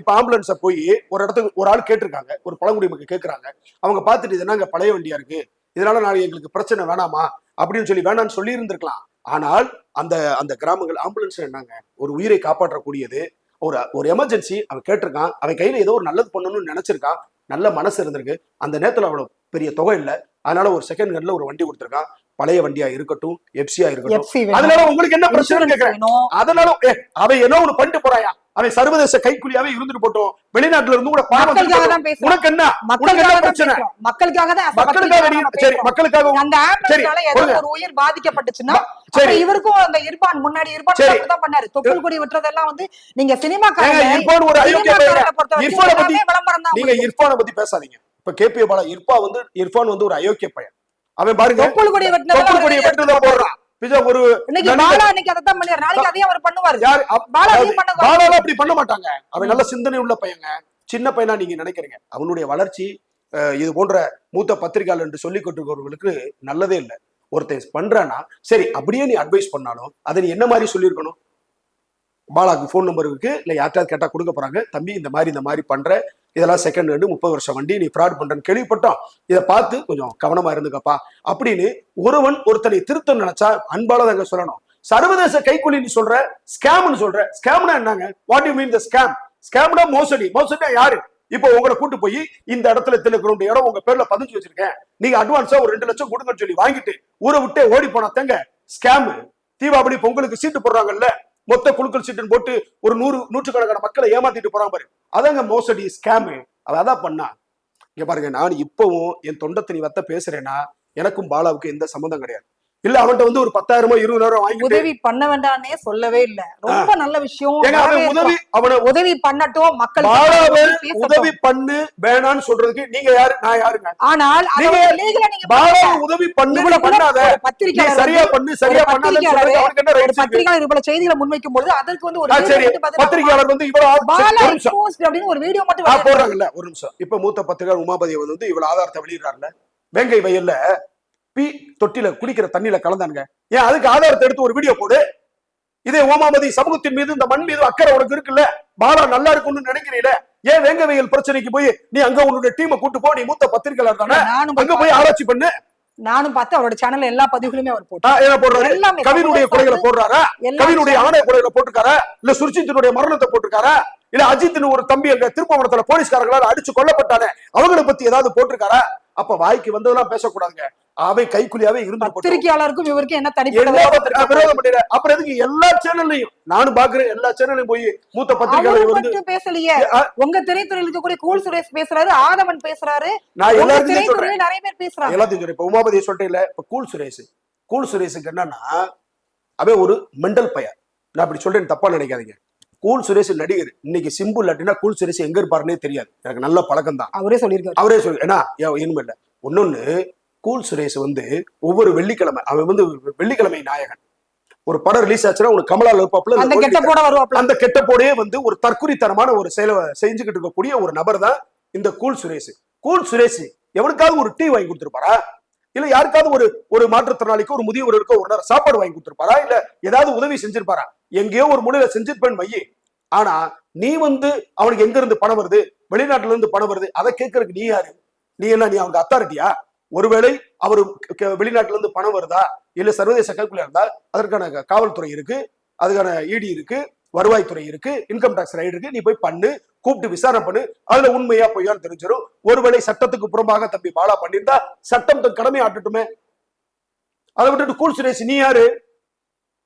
இப்ப ஆம்புலன்ஸ போய் ஒரு இடத்துக்கு ஒரு ஆள் கேட்டிருக்காங்க. ஒரு பழங்குடி மக்கள் கேக்குறாங்க. அவங்க பார்த்துட்டு இது என்னங்க பழைய வண்டியா இருக்கு? இதனால நாளைக்கு எங்களுக்கு பிரச்சனை வேணாமா? அப்படின்னு சொல்லி வேணாம்னு சொல்லி இருந்திருக்கலாம் ஆனால் அந்த அந்த கிராமங்கள் ஆம்புலன்ஸ் என்னங்க? ஒரு உயிரை காப்பாற்றக்கூடியது. ஒரு ஒரு எமர்ஜென்சி அவன் கேட்டிருக்கான். அவன் கையில ஏதோ ஒரு நல்லது பண்ணணும்னு நினைச்சிருக்கான். நல்ல மனசு இருந்திருக்கு. அந்த நேரத்துல அவ்வளவு பெரிய தொகை இல்ல. அதனால ஒரு செகண்ட் கன்ல ஒரு வண்டி கொடுத்திருக்கான் பழைய வண்டியா இருக்கட்டும் எப்சியா இருக்கட்டும். அதனால உங்களுக்கு என்ன பிரச்சனை வேணும். அதனால அவன் என்ன ஒண்ணு பண்ணிட்டு போறாயா? அவன் சர்வதேச கைக்குலியாவே இருந்துட்டு போட்டோம். வெளிநாட்டுல இருந்து கூட பேசுறோம். உனக்கு என்ன? உனக்கு பிரச்சனை? மக்களுக்காக தான் மக்களுக்காக சரி. மக்களுக்காக அந்த ஆம்புலன்ஸ்னால ஏதோ. ஒரு உயிர் பாதிக்கப்பட்டுச்சுன்னா சரி. இவருக்கும் அந்த இர்பான் முன்னாடி இர்பான் சரி. தான் பண்ணாரு. தொப்புள் கொடி விட்டுறதெல்லாம் வந்து நீங்க சினிமா ஏங்க, இர்ஃபான் ஒரு அயோக்கிய பையன். பத்தி- நீங்க இர்ஃபானை பத்தி பேசாதீங்க. இப்ப கேபி பாலா இர்பா வந்து இர்ஃபான் வந்து ஒரு அயோக்கிய பையன். அவன் பாருங்க கொடியை போடுறான். ஒரு அப்படி பண்ண மாட்டாங்க. அவன் நல்ல சிந்தனை உள்ள பையங்க. சின்ன பையனா நீங்க நினைக்கிறீங்க. அவனுடைய வளர்ச்சி இது போன்ற மூத்த பத்திரிகையாளர் என்று சொல்லிக் கொண்டிருக்கிறவர்களுக்கு நல்லதே இல்லை. ஒருத்தன் பண்றானா சரி அப்படியே நீ அட்வைஸ் பண்ணாலும் அதை நீ என்ன மாதிரி சொல்லியிருக்கணும்? பாலாக்கு ஃபோன் நம்பர் இருக்கு. இல்ல யார்ட்டாவது கேட்டா கொடுக்க போறாங்க. தம்பி இந்த மாதிரி இந்த மாதிரி பண்ற. இதெல்லாம் செகண்ட் ஹேண்டு முப்பது வருஷம் வண்டி நீ ஃப்ராட் பண்றேன்னு கேள்விப்பட்டோம். இதை பார்த்து கொஞ்சம் கவனமா இருந்துக்கப்பா. அப்படின்னு ஒருவன் ஒருத்தனை திருத்தம் நினைச்சா அன்பால தாங்க சொல்லணும். சர்வதேச கைக்கூலின்னு சொல்ற ஸ்கேம்னு சொல்ற ஸ்கேம்னா என்னங்க? What you mean the scam ஸ்கேம்னா மோசடி. மோசடினா யாரு? இப்போ உங்களை கூட்டு போய் இந்த இடத்துல இத்தனை இடம் உங்க பேர்ல பதிஞ்சு வச்சிருக்கேன். நீங்க அட்வான்ஸா ஒரு ரெண்டு லட்சம் கொடுங்கன்னு சொல்லி வாங்கிட்டு ஊரை விட்டே ஓடி போனா தங்க ஸ்கேம் தீபாவளி பொங்கலுக்கு சீட்டு போடுறாங்கல்ல. மொத்த குழுக்கள் சீட்டுன்னு போட்டு ஒரு நூறு நூற்றுக்கணக்கான மக்களை ஏமாத்திட்டு போறாங்க பாரு. அதாங்க மோசடி ஸ்கேமு அவ அதான் பண்ணா இங்க பாருங்க நான் இப்பவும் என் தொண்டத்தினி வத்த பேசுறேன்னா எனக்கும் பாலாவுக்கு எந்த சம்மந்தம் கிடையாது. இல்ல அவன்கிட்ட வந்து ஒரு பத்தாயிரமோ இருபதாயிரம் வாங்கிட்டு உதவி பண்ண வேண்டாம்னே சொல்லவே இல்ல. ரொம்ப நல்ல விஷயம். உதவி அவனை உதவி பண்ணட்டும் மக்கள். உதவி பண்ணு வேணான்னு சொல்றதுக்கு நீங்க யாரு நான் யாருங்க? ஆனால் உதவி பண்ணு பண்ணாத. பத்திரிக்கையாளர் சரியா பண்ணு சரியா இருக்கு? பத்திரிகையாளர் இவ்வளவு செய்திகளை முன்வைக்கும் பொழுது அதற்கு வந்து ஒரு சரி. பத்திரிகையாளர் வந்து இவ்வளவு ஒரு அப்படின்னு ஒரு வீடியோ மட்டும். போடுறாங்கல்ல ஒரு நிமிஷம். இப்ப மூத்த பத்திரிகை உமாபதி வந்து இவ்வளவு ஆதாரத்தை வெளியிடுறாருல வேங்கை வயல்ல பி தொட்டில குடிக்கிற தண்ணியில கலந்தானுங்க. ஏன் அதுக்கு ஆதாரத்தை எடுத்து ஒரு வீடியோ போடு. இதே ஓமாபதி சமூகத்தின் மீது இந்த மண் மீது அக்கறை உனக்கு இருக்குல்ல? பாலா நல்லா இருக்கும்னு நினைக்கிறீல? ஏன் வேங்க வயல் பிரச்சனைக்கு போய் நீ அங்க உன்னுடைய டீமை கூட்டு போ நீ மூத்த பத்திரிகையாளர் தானே? அங்க போய் ஆராய்ச்சி பண்ணு. நானும் பார்த்து அவரோட சேனல்ல எல்லா பதிவுகளுமே அவர் ஆ, போட்டார் என்ன போடுறாரு? எல்லாமே கவினுடைய குறைகளை போடுறாரா? கவினுடைய ஆணை குறைகளை போட்டிருக்காரா? இல்ல சுர்ஜித்தினுடைய மரணத்தை போட்டிருக்காரா? இல்ல அஜித்தின் ஒரு தம்பி அங்க திருப்பவனத்துல போலீஸ்காரங்களால அடிச்சு கொல்லப்பட்டானே? அவங்கள பத்தி ஏதாவது போட்டிருக்காரா? அப்ப வாய்க்கு வந்ததெல்லாம் பேசக்கூடாதுங்க. அவை கைக்குலியாவே இருந்து பத்திரிகையாளருக்கும் இவருக்கும் என்ன எல்லா விரோதம் பண்ணிடுற அப்புறம் எதுக்கு எல்லா சேனல்லையும் நானும் பாக்குறேன் எல்லா சேனல்லையும் போய் மூத்த பத்திரிகையாளர் வந்து பேசலையே. உங்க திரைத்துறையில் இருக்கக்கூடிய கூல் சுரேஷ் பேசுறாரு ஆதவன் பேசுறாரு. நான் எல்லாத்தையும் சொல்றேன். நிறைய பேர் பேசுறாங்க. எல்லாத்தையும் சொல்றேன். இப்ப உமாபதி சொல்லிட்டே இல்ல இப்ப கூல் சுரேஷ். கூல் சுரேஷுக்கு என்னன்னா அவன் ஒரு மெண்டல் பையன் நான் அப்படி சொல்றேன் தப்பா நினைக்காதீங்க. கூல் சுரேஷ் நடிகர். இன்னைக்கு சிம்பு இல்லாட்டினா கூல் சுரேஷ் எங்க இருப்பாருன்னே தெரியாது. எனக்கு நல்ல பழக்கம் தான் அவரே சொல்லியிருக்காரு. அவரே சொல்லு ஏன்னா ஏன் இனிமே இல்ல. ஒன்னொன்னு கூல் சுரேஷ் வந்து ஒவ்வொரு வெள்ளிக்கிழமை அவன் வந்து வெள்ளிக்கிழமை நாயகன். ஒரு படம் ரிலீஸ் ஆச்சுன்னா உனக்கு கமலா இருப்பாப்புல அந்த கெட்ட போட வருவாப்ல அந்த கெட்டப்போடே வந்து ஒரு தற்குறித்தனமான ஒரு செயலை செஞ்சுக்கிட்டு இருக்கக்கூடிய ஒரு நபர் தான் இந்த கூல் சுரேஷ். கூல் சுரேஷ் எவனுக்காவது ஒரு டீ வாங்கி கொடுத்துருப்பாரா? இல்ல யாருக்காவது ஒரு ஒரு மாற்றுத்திறனாளிக்கோ ஒரு முதியவர்களுக்கோ ஒரு நேரம் சாப்பாடு வாங்கி கொடுத்துருப்பாரா? இல்ல ஏதாவது உதவி செஞ்சிருப்பாரா? எங்கேயோ ஒரு மூலையில செஞ்சிருப்பேன் மையே. ஆனா நீ வந்து அவனுக்கு எங்க இருந்து பணம் வருது? வெளிநாட்டுல இருந்து பணம் வருது? அதை கேட்கறதுக்கு நீ யாரு? நீ என்ன நீ அவங்க அத்தாரிட்டியா? ஒருவேளை அவரு வெளிநாட்டுல இருந்து பணம் வருதா? இல்ல சர்வதேச கல்குல இருந்தா? அதற்கான காவல்துறை இருக்கு. அதுக்கான இடி இருக்கு. வருவாய்த்துறை இருக்கு. இன்கம் டாக்ஸ் ரைடு இருக்கு. நீ போய் பண்ணு. கூப்பிட்டு விசாரணை பண்ணு. அதுல உண்மையா பொய்யான்னு தெரிஞ்சிடும் ஒருவேளை சட்டத்துக்கு புறம்பாக தம்பி பாலா பண்ணியிருந்தா சட்டம் தன் கடமை ஆட்டட்டுமே. அதை விட்டுட்டு கூல் சுரேஷ் நீ யாரு?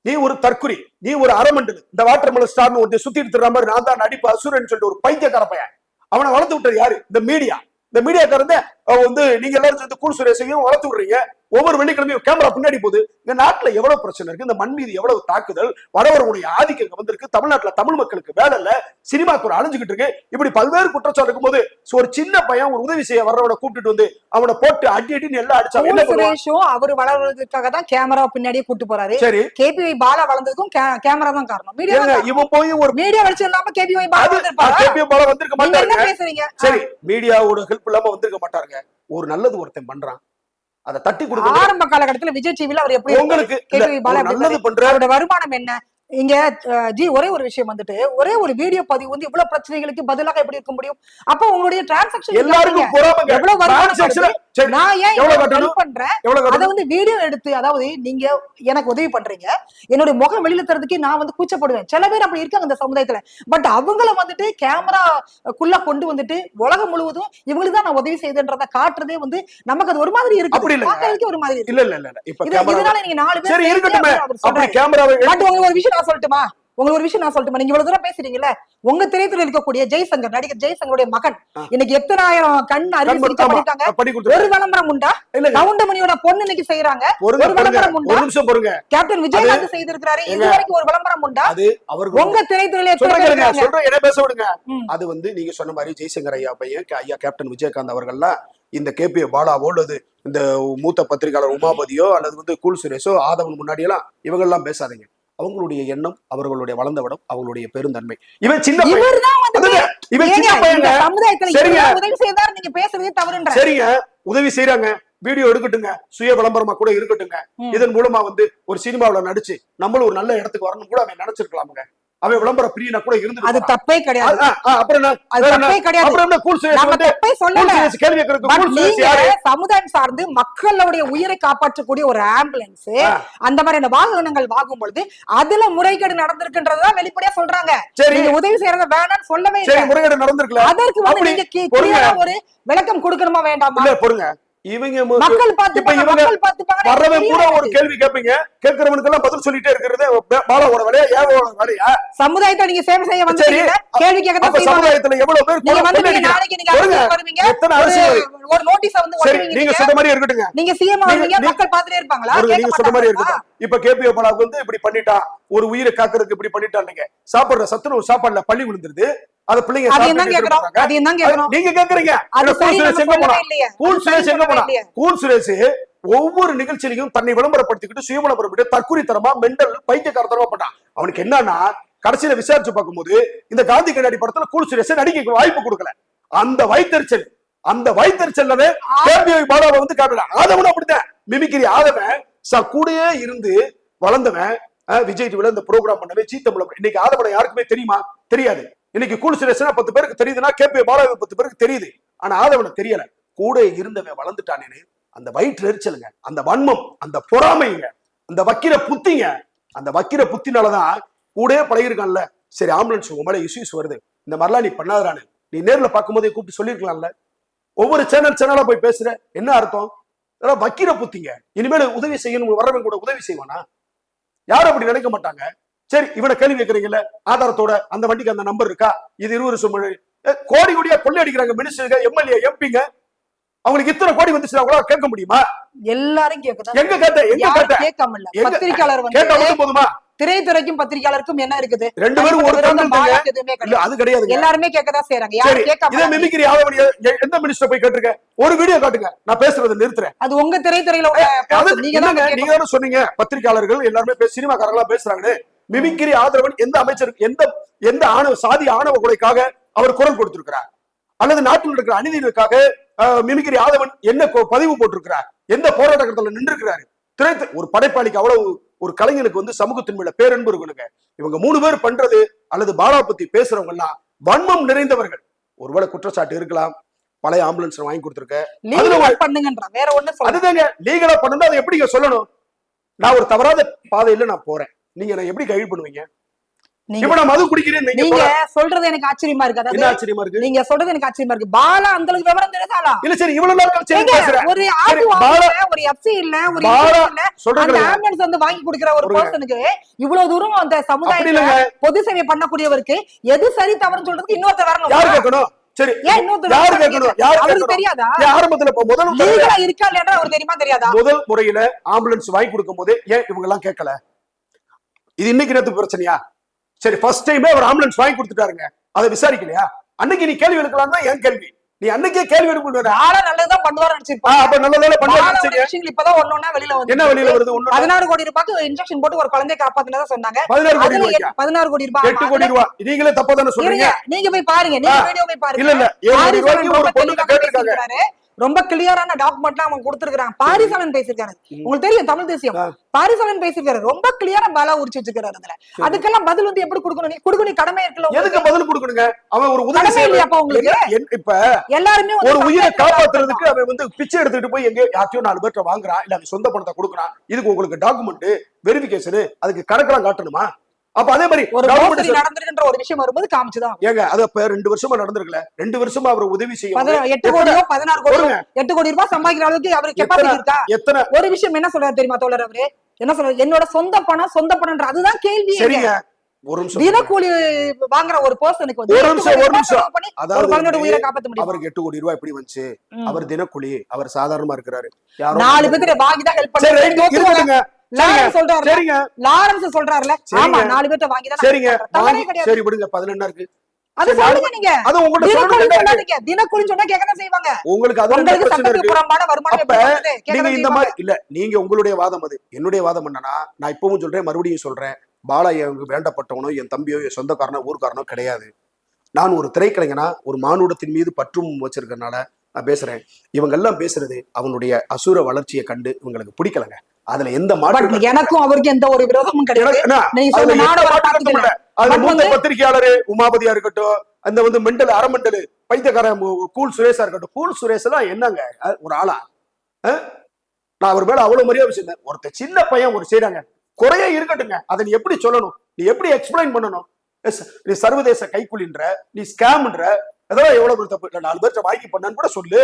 நீ ஒரு தற்குறி. நீ ஒரு அரமண்டல். இந்த வாட்டர் மலை ஸ்டார்னு ஒருத்தர் சுத்திட்டு திருற மாதிரி நான் தான் நடிப்பு அசுரன் சொல்லிட்டு ஒரு பைத்தியக்கார பையன். அவனை வளர்த்து விட்டது யாரு? இந்த மீடியா இந்த மீடியாக்காரன் வந்து நீங்க எல்லாரும் சேர்ந்து கூல் சுரேஷையும் வளர்த்து விடுறீங்க. ஒவ்வொரு வெள்ளிக்கிழமையும் கேமரா பின்னாடி போகுது. இந்த நாட்டுல எவ்வளவு பிரச்சனை இருக்கு? இந்த மண் மீது எவ்வளவு தாக்குதல்? வடவர்களுடைய ஆதிக்கம் வந்திருக்கு. தமிழ்நாட்டுல தமிழ் மக்களுக்கு வேலை இல்ல. சினிமா துறை அழிஞ்சுகிட்டு இருக்கு. இப்படி பல்வேறு குற்றச்சாட்டு இருக்கும்போது ஒரு சின்ன பையன் ஒரு உதவி செய்ய வர்றவனை கூப்பிட்டுட்டு வந்து அவனை போட்டு அடி அடின்னு எல்லாம் அடிச்சா அவன் என்ன அவர் வளர்றதுக்காக தான் கேமரா பின்னாடியே கூட்டு போறாரு. சரி. கேபிஒய் பாலா வளர்ந்ததுக்கும் கேமரா தான் காரணம். மீடியா இவன் போய் ஒரு மீடியா வெளிச்சம் இல்லாம கேபிஒய் பாலா கேபிஎம் பால வந்திருக்க பேசுறீங்க? சரி மீடியாவோட ஹெல்ப் இல்லாம வந்திருக்க மாட்டாருங்க. ஒரு நல்லது ஒருத்தன் பண்றான். அதை தட்டி கொடுக்க ஆரம்ப காலகட்டத்துல விஜய் டிவில அவர் எப்படி உங்களுக்கு நல்லது பண்ற வருமானம் என்ன? இங்க ஜி ஒரே ஒரு விஷயம் வந்துட்டு ஒரே ஒரு வீடியோ பதிவு வந்து இவ்வளவு பிரச்சனைகளுக்கு பதிலாக எப்படி இருக்க முடியும்? அப்ப உங்களுடைய டிரான்சாக்ஷன் எல்லாருக்கும் எவ்வளவு வருமானம் நான் ஏன் எவ்வளவு? பண்றேன்? அத? வந்து வீடியோ எடுத்து அதாவது நீங்க எனக்கு உதவி பண்றீங்க. என்னுடைய முகம் வெளியில தரதுக்கு நான் வந்து கூச்சப்படுவேன். சில பேர் அப்படி இருக்காங்க இந்த சமுதாயத்துல. பட் அவங்கள வந்துட்டு கேமராக்குள்ள கொண்டு வந்துட்டு உலகம் முழுவதும் இவங்களுக்கு தான் நான் உதவி செய்தேன்றத காட்டுறதே வந்து நமக்கு அது ஒரு மாதிரி அப்படி இருக்கு இல்லைங்க. பாக்குறதுக்கு ஒரு மாதிரி இல்ல இல்ல இல்ல இல்ல. இப்ப இது- கேமரா இதனால நீங்க நாலு பேர் அப்படி உங்களுக்கு ஒரு விஷயம் நான் சொல்லட்டுமா? உங்களுக்கு ஒரு விஷயம் நான் சொல்லட்டுமா? நீங்க இவ்வளவு தூரம் பேசுறீங்கல்ல? உங்க திரைத்துறையில் இருக்கக்கூடிய ஜெய்சங்கர் நடிகர் ஜெய்சங்கருடைய மகன். இன்னைக்கு எத்தனாயிரம் கண் அறுவை சிகிச்சை பண்ணிருக்காங்க பண்ணி ஒரு விளம்பரம் உண்டா? கவுண்டமணியோட பொண்ணு இன்னைக்கு செய்யறாங்க ஒரு விளம்பரம் உண்டா? நிமிஷம் பொறுங்க கேப்டன் விஜயகாந்த் செய்திருக்கிறாரு. இது. வரைக்கும் ஒரு விளம்பரம் உண்டா? அது அவர்கள் உங்க திரைத்துறையில எத்தனை சொல்றேன்? சொல்றேன். என்ன பேச விடுங்க. அது வந்து நீங்க சொன்ன மாதிரி ஜெய்சங்கர் ஐயா பையன் கே- ஐயா கேப்டன் விஜயகாந்த் அவர்கள்லாம் இந்த கேபி பாலாவோ அல்லது இந்த மூத்த பத்திரிகையாளர் உமாபதியோ அல்லது வந்து கூல் சுரேஷோ ஆதவன் முன்னாடி எல்லாம் இவங்கெல்லாம் பேசாதீங்க. அவங்களுடைய எண்ணம் அவர்களுடைய வளர்ந்த விடம் அவங்களுடைய பெருந்தன்மை. இவன் சின்ன பையன். இவன் சின்ன சமுதாயத்துல சரிங்க. உதவி செய்யறாங்க வீடியோ எடுக்கட்டுங்க. சுய விளம்பரமா கூட இருக்கட்டுங்க. இதன் மூலமா வந்து ஒரு சினிமாவுல நடிச்சு நம்மளும் ஒரு நல்ல இடத்துக்கு வரணும் கூட அவன் நினைச்சிருக்கலாமுங்க. அவன் விளம்பர பிரியனா கூட அது இருந்து தப்பே கிடையாது. அப்புறம் என்ன அது? தப்பே கிடையாது. அப்புறம் என்ன கூல் சுரேஷ் நம்ம வந்து தப்பே சொல்லல. சுரேஷ் கேள்வி யாரு? சமுதாயம் சார்ந்து மக்களுடைய உயிரை காப்பாற்றக்கூடிய ஒரு ஆம்புலன்ஸ். அந்த மாதிரியான வாகனங்கள் வாங்கும் பொழுது அதுல முறைகேடு நடந்திருக்குன்றதுதான் வெளிப்படையா சொல்றாங்க. சரி. உதவி செய்யறத வேணாம்னு சொல்லவே இல்லை. முறைகேடு நடந்திருக்கல அதற்கு வந்து நீங்க ஒரு விளக்கம் கொடுக்கணுமா வேண்டாமா? பொறுங்க. இவங்க மக்கள் வர்றவன் பூரா ஒரு கேள்வி கேட்பீங்க கேட்கறவனுக்கு எல்லாம் பதில் சொல்லிட்டே இருக்கிறது பாலாவோட வேலையா ஏவோட வேலையா சமுதாயத்தை நீங்க சேவை செய்ய வந்து. கேள்வி கேட்க சமுதாயத்துல எவ்வளவு பேர் நீங்க நீங்க? நாளைக்கு நீங்க எத்தனை ஒரு- அரசியல் ஒரு நோட்டீஸ் வந்து சரி நீங்க நீங்க. சொன்ன மாதிரி இருக்கட்டுங்க நீங்க சிஎம் ஆவீங்க நீங்க- மக்கள் பார்த்துட்டே இருப்பாங்களா? நீங்க சொன்ன மாதிரி? இருக்கட்டும் இப்ப கேபி பாலாவுக்கு வந்து இப்படி பண்ணிட்டான். ஒரு உயிரை காக்குறதுக்கு இப்படி பண்ணிட்டான் சாப்பிடுற சத்துணவு சாப்பாடுல பள்ளி விழுந்துருது. அத பிள்ளைங்க நீங்க கேக்குறீங்க. கூல் சரி சுரேஷ் எங்க போனா கூல் சுரேஷ் ஒவ்வொரு நிகழ்ச்சியிலையும் தன்னை விளம்பரப்படுத்திக்கிட்டு சுய விளம்பரப்பட்டு தற்குறித்தனமா மெண்டல் பைத்தியக்காரத்தனமா பண்ணான் அவனுக்கு என்னன்னா கடைசியில விசாரிச்சு பார்க்கும்போது இந்த காந்தி கண்ணாடி படத்துல கூல் சுரேஷ் நடிக்க வாய்ப்பு கொடுக்கல. அந்த வைத்தறிச்சல் அந்த வைத்தறிச்சல்ல கேபிஐ பாலாவை வந்து காட்டலாம் ஆதவன் அப்படித்தான். மிமிக்கிரி ஆதவன் ச கூடயே இருந்து வளர்ந்தவன் விஜய் டிவில இந்த ப்ரோக்ராம் பண்ணவே சீத்தமிழ் இன்னைக்கு ஆதவனை யாருக்குமே தெரியுமா? தெரியாது. இன்னைக்கு கூல் சுரேஷனா பத்து பேருக்கு தெரியுதுன்னா கேபி பாலாவை பத்து பேருக்கு தெரியுது. ஆனா ஆதவனை தெரியல. கூட இருந்தவன் வளர்ந்துட்டானேன்னு அந்த வயிற்று எரிச்சலுங்க அந்த வன்மம் அந்த பொறாமைங்க அந்த வக்கிர புத்திங்க அந்த வக்கிர புத்தினாலதான் கூட பழகிருக்கான்ல சரி ஆம்புலன்ஸ் உங்க மேல இஷ்யூஸ் வருது. இந்த மாதிரிலாம் நீ பண்ணாதானு நீ நேர்ல பார்க்கும்போதே கூப்பிட்டு சொல்லிருக்கலாம்ல ஒவ்வொரு சேனல் சேனலா போய் பேசுற என்ன அர்த்தம்? வக்கீர புத்திங்க. இனிமேல் உதவி செய்யணும் வர்றவன் கூட உதவி செய்வானா? யாரும் அப்படி நினைக்க மாட்டாங்க. சரி இவனை கேள்வி கேட்கறீங்கல்ல? ஆதாரத்தோட அந்த வண்டிக்கு அந்த நம்பர் இருக்கா? இது இருபது வருஷம் கோடி கோடியா கொள்ளை அடிக்கிறாங்க மினிஸ்டருங்க எம்எல்ஏ எம்பிங்க. அவங்களுக்கு இத்தனை கோடி வந்துச்சுன்னா கூட கேட்க முடியுமா? எல்லாரும் கேக்குதா எங்க கேட்ட எங்க கேட்ட? கேட்காம இல்ல வந்து போதுமா? திரைத்துறைக்கும் பத்திரிக்கையாளருக்கும் என்ன இருக்குது? ரெண்டு பேரும் ஒரு இல்ல கிடையாது. அது கிடையாதுங்க. எல்லாருமே கேட்கதான் செய்யறாங்க சரி யாரும் கேட்காம இதே மிமிக்கிரி ஆதவன் எ- எந்த மினிஸ்டர் போய் கேட்டிருக்க? ஒரு வீடியோ காட்டுங்க. நான் பேசுறதை நிறுத்துறேன். அது உங்க திரைத்துறையில. நீங்க. நீங்க தானே சொன்னீங்க. பத்திரிகையாளர்கள் எல்லாருமே சினிமாக்காரங்களா பேசுறாங்கன்னு. மிமிக்கிரி ஆதரவன் எந்த அமைச்சர் எந்த எந்த ஆணவ சாதி ஆணவ கொலைக்காக அவர் குரல் கொடுத்திருக்கிறார்? அல்லது நாட்டில் இருக்கிற அநீதிகளுக்காக மிமிக்கிரி ஆதவன் என்ன பதிவு போட்டிருக்கிறார்? எந்த போராட்டத்தில் நின்றுக்கிறாரு திரை ஒரு படைப்பாளிக்கு அவ்வளவு ஒரு கலைஞனுக்கு வந்து சமூகத்தின் மேல பேரன்பு இருக்கணுங்க. இவங்க மூணு பேர் பண்றது அல்லது பாலா பத்தி பேசுறவங்க எல்லாம் வன்மம் நிறைந்தவர்கள். ஒருவேளை குற்றச்சாட்டு இருக்கலாம். பழைய ஆம்புலன்ஸ் வாங்கி கொடுத்திருக்க. அதுதாங்க லீகலா பண்ணணும் அதை எப்படிங்க சொல்லணும்? நான் ஒரு தவறாத பாதையில நான் போறேன். நீங்க நான் எப்படி கைடு பண்ணுவீங்க? இப்ப நான் மது குடிக்கிறேன் நீங்க. சொல்றது எனக்கு ஆச்சரியமா இருக்கு. அதாவது ஆச்சரியமா இருக்கு? நீங்க சொல்றது எனக்கு ஆச்சரியமா இருக்கு. பாலா அந்த அளவுக்கு விவரம் தெரியாதாளா இல்ல சரி இவ்வளவு நாள் ஏங்க, பேசுறேன். ஒரு சரி, இல்ல ஒரு எஃப்சி இல்ல ஒரு இல்ல. அந்த ஆம்புலன்ஸ் வந்து வாங்கி கொடுக்கிற ஒரு பர்சனுக்கு இவ்வளவு தூரம் அந்த சமுதாயத்துல பொது சேவை பண்ணக்கூடியவருக்கு எது சரி தவறுன்னு சொல்றதுக்கு இன்னொருத்தர் யாரு வரணும் கேட்கணும்? சரி யாரு கேட்கணும்? யாரு தெரியாதா? ஆரம்பத்துல முதல் இருக்கா இல்லையா அவர் தெரியுமா தெரியாதா? முதல் முறையில ஆம்புலன்ஸ் வாங்கி கொடுக்கும் போது ஏன் இவங்க எல்லாம் கேட்கல? இது இன்னைக்கு நேத்து பிரச்சனையா? சரி ஃபர்ஸ்ட் டைமே அவர் ஆம்புலன்ஸ் வாங்கி கொடுத்துட்டாருங்க. அதை விசாரிக்கலையா? அன்னைக்கு நீ கேள்வி எடுக்கலாம் தான் என் கேள்வி. நீ அன்னைக்கே கேள்வி எடுக்கணும் பாலா நல்லதுதான் பண்ணுவாரு ஆ, நினைச்சிருப்பாங்க அப்ப நல்ல வேலை பாலாவோட பண்ணி விஷயங்கள் இப்பதான் ஒன்னொன்னா வெளியில வந்து என்ன வெளியில வருது? ஒண்ணு பதினாறு கோடி ரூபாய்க்கு இன்ஜெக்ஷன் போட்டு ஒரு குழந்தைய காப்பாத்தினதா சொன்னாங்க. பதினாறு கோடி எட்டு- பதினாறு கோடி ரூபாய். எட்டு. கோடி ரூபாய் நீங்களே தப்பா தானே சொல்றீங்க? நீங்க போய் பாருங்க. நீங்க. வீடியோ போய் பாருங்க. இல்ல இல்ல. ஏழு ரூபாய்க்கு ஒரு பொண்ணு கேட்டிருக்காங்க. ரொம்ப கிளியரான டாக்குமெண்ட்லாம் அவங்க கொடுத்திருக்காங்க பாரிசாலன் பேசியிருக்காரு. உங்களுக்கு தெரியும் தமிழ் தேசியம். பாரிசாலன் பேசியிருக்காரு. ரொம்ப கிளியரா பாலா உரிச்சு வச்சிருக்காரு அதுல. அதுக்கெல்லாம் பதில் வந்து எப்படி கொடுக்கணும்? நீ கொடுக்கணும் கடமை இருக்குல்ல எதுக்கு. பதில் கொடுக்கணுங்க? அவன் ஒரு உதவி செய்யறான். இல்லையாப்பா உங்களுக்கு? இப்ப எல்லாருமே ஒரு உயிரை காப்பாத்துறதுக்கு அவன் வந்து பிச்சை எடுத்துட்டு போய் எங்க யார்ட்டையோ நாலு பேர்ட்ட வாங்குறான். இல்ல சொந்த பணத்தை கொடுக்குறான். இதுக்கு உங்களுக்கு டாக்குமெண்ட் வெரிபிகேஷன் அதுக்கு கணக்கெல்லாம் காட்டணுமா? அப்ப அதே மாதிரி நடந்திருக்குன்ற ஒரு விஷயம் வரும்போது காமிச்சுதான் ஏங்க அது ரெண்டு வருஷமா நடந்திருக்கல. ரெண்டு வருஷமா அவர் உதவி செய்யும் எட்டு கோடியோ பதினாறு பொறுங்க. எட்டு கோடி ரூபாய் சம்பாதிக்கிற அளவுக்கு அவருக்கு கெப்பாசிட்டி இருக்கா? எத்தனை ஒரு விஷயம் என்ன சொல்றாரு தெரியுமா தோழர் அவரு? என்ன சொல்றாரு? என்னோட சொந்த பணம் சொந்த பணம்ன்ற அதுதான் கேள்வி சரிங்க. ஒரு நிமிஷம் தினக்கூலி வாங்குற ஒரு பர்சனுக்கு வந்து ஒரு நிமிஷம், கோடி ஒரு நிமிஷம். அதாவது உயிரை காப்பாத்த முடியும்? அவருக்கு எட்டு கோடி ரூபாய் எப்படி வந்துச்சு. அவர் தினக்கூலி அவர் சாதாரணமா இருக்கிறாரு. நாலு பேர்த்துல வாங்கி தான் ஹெல்ப் சரி லாரன்ஸ் சொல்றாருல. ஆமா நாலு பேர்ட்ட வாங்கி தான் சரிங்க. சரி விடுங்க. பதினெண்ணா இருக்கு. அது சொல்லுங்க நீங்க. அது சொல்லாதீங்க. தினக்கூலி சொன்னா செய்வாங்க. உங்களுக்கு அது உங்களுக்கு சட்டத்துக்கு புறம்பான வருமானம்? நீங்க இந்த. மாதிரி இல்ல நீங்க உங்களுடைய வாதம் அது. என்னுடைய வாதம் என்னன்னா நான் இப்பவும் சொல்றேன் மறுபடியும் சொல்றேன். பாலா எனக்கு வேண்டப்பட்டவனோ என் தம்பியோ என் சொந்தக்காரனோ ஊர்க்காரனோ கிடையாது. நான் ஒரு திரைக்கலைஞனா ஒரு மானுடத்தின் மீது பற்றும் வச்சிருக்கறனால நான் பேசுறேன். இவங்க எல்லாம் பேசுறது அவனுடைய அசுர வளர்ச்சியை கண்டு இவங்களுக்கு பிடிக்கலங்க. அதுல எந்த மாற்றம் எனக்கும் அவருக்கு எந்த ஒரு விரோதமும் கிடையாது. பத்திரிகையாளரு உமாபதியா இருக்கட்டும் அந்த வந்து மெண்டல் அரமெண்டல் பைத்தியக்காரன் கூல் சுரேஷா இருக்கட்டும். கூல் சுரேஷ் எல்லாம் என்னங்க ஒரு ஆளா? நான் அவர் மேல அவ்வளவு மரியாதை வச்சிருந்தேன். ஒருத்தர் சின்ன பையன் ஒரு செய்றாங்க. குறைய இருக்கட்டுங்க. அதை நீ எப்படி சொல்லணும்? நீ எப்படி எக்ஸ்பிளைன் பண்ணணும்? நீ சர்வதேச கைக்குலின்ற நீ ஸ்கேம்ன்ற அதெல்லாம் எவ்வளவு பெரிய தப்பு? இல்ல நாலு பேர்த்த வாங்கி பண்ணான்னு கூட சொல்லு.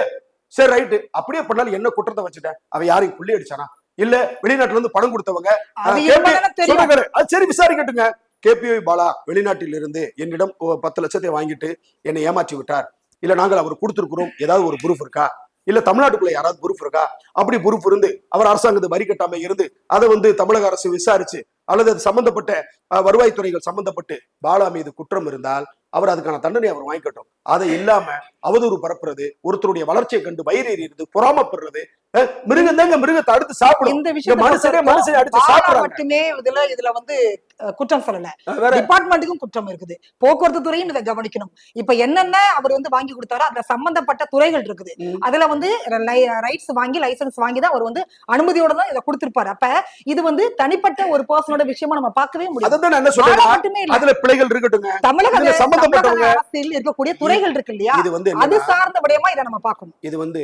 சரி ரைட்டு அப்படியே பண்ணாலும் என்ன குற்றத்தை வச்சுட்டேன் அவன் யாரையும் புள்ளி அடிச்சானா? இல்ல வெளிநாட்டுல இருந்து பணம் கொடுத்தவங்க. சரி விசாரிக்கட்டுங்க. கேபிஐ பாலா வெளிநாட்டில் இருந்து என்னிடம் பத்து லட்சத்தை வாங்கிட்டு என்னை ஏமாற்றி விட்டார். இல்ல நாங்கள் அவர் கொடுத்திருக்கிறோம். ஏதாவது ஒரு ப்ரூஃப் இருக்கா? இல்ல தமிழ்நாட்டுக்குள்ள யாராவது ப்ரூஃப் இருக்கா? அப்படி ப்ரூஃப் இருந்து அவர் அரசாங்கத்தை வரி கட்டாம இருந்து அதை வந்து தமிழக அரசு விசாரிச்சு அல்லது அது சம்பந்தப்பட்ட வருவாய்த்துறைகள் சம்பந்தப்பட்டு பாலா மீது குற்றம் இருந்தால் அவர் அதுக்கான தண்டனை அவர் வாங்கிக்கட்டும். அதை இல்லாம அவதூறு பரப்புறது ஒருத்தருடைய வளர்ச்சியை கண்டு வயிறு எறியறது பொறாமப்படுறது மிருகம் தாங்க மிருகத்தை அடுத்து சாப்பிடும். இந்த விஷயத்தை மனுஷனே மனுஷனை பாலா சாப்பிடுறாங்க. மட்டுமே இதுல இதுல வந்து குற்றம் சொல்லல. டிபார்ட்மெண்ட்டுக்கும் குற்றம் இருக்குது. போக்குவரத்து துறையும் இதை கவனிக்கணும். இப்ப என்னென்ன அவர் வந்து வாங்கி கொடுத்தாரோ அதுல சம்பந்தப்பட்ட துறைகள் இருக்குது. அதுல வந்து ரைட்ஸ் வாங்கி லைசன்ஸ் வாங்கி தான் அவர் வந்து அனுமதியோட தான் இதை கொடுத்திருப்பாரு. அப்ப இது வந்து தனிப்பட்ட ஒரு பர்சனோட விஷயமா நம்ம பார்க்கவே இல்ல. அதுல பிழைகள் இருக்கட்டுங்க. தமிழக சம்பந்தப்பட்டவங்க அரசியல் இருக்கக்கூடிய துறைகள் இருக்கு இல்லையா? இது வந்து அது சார்ந்த விடயமா இதை நம்ம பார்க்கணும். இது வந்து